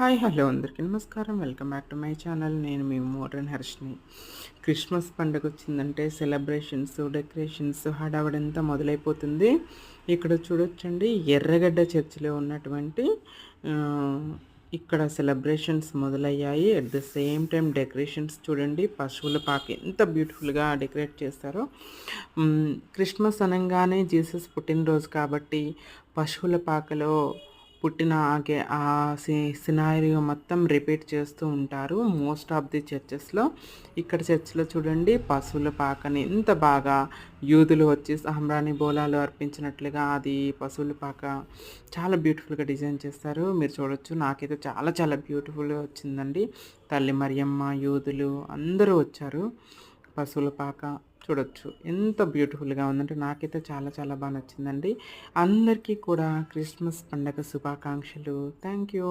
Hi hello అందరికీ నమస్కారం. Welcome back to my channel. నేను మీ మోడర్న్ హర్షిని క్రిస్మస్ పండుగ వచ్చిందంటే సెలబ్రేషన్స్ డెకరేషన్స్ హడావడంతా మొదలైపోతుంది. ఇక్కడ చూడొచ్చండి ఎర్రగడ్డ చర్చిలో ఉన్నటువంటి ఇక్కడ సెలబ్రేషన్స్ మొదలయ్యాయి. At the same time decorations చూడండి పశువుల పాక ఎంత బ్యూటిఫుల్గా డెకరేట్ చేస్తారో. క్రిస్మస్ అనగానే జీసస్ పుట్టినరోజు కాబట్టి పశువుల పాకలో పుట్టిన ఆగే ఆ సినారియో మొత్తం రిపీట్ చేస్తూ ఉంటారు మోస్ట్ ఆఫ్ ది చర్చెస్లో. ఇక్కడ చర్చ్లో చూడండి పశువుల పాకని ఎంత బాగా యూదులు వచ్చి సాంబ్రాణి బోలాలు అర్పించినట్లుగా అది పశువుల పాక చాలా బ్యూటిఫుల్గా డిజైన్ చేస్తారు. మీరు చూడొచ్చు నాకైతే చాలా చాలా బ్యూటిఫుల్గా వచ్చిందండి. తల్లి మరియమ్మ యూదులు అందరూ వచ్చారు. పశువుల పాక చూడొచ్చు. ఎంత బ్యూటిఫుల్గా ఉందంటే నాకైతే చాలా చాలా బాగా నచ్చిందండి. అందరికీ కూడా క్రిస్మస్ పండగ శుభాకాంక్షలు. Thank you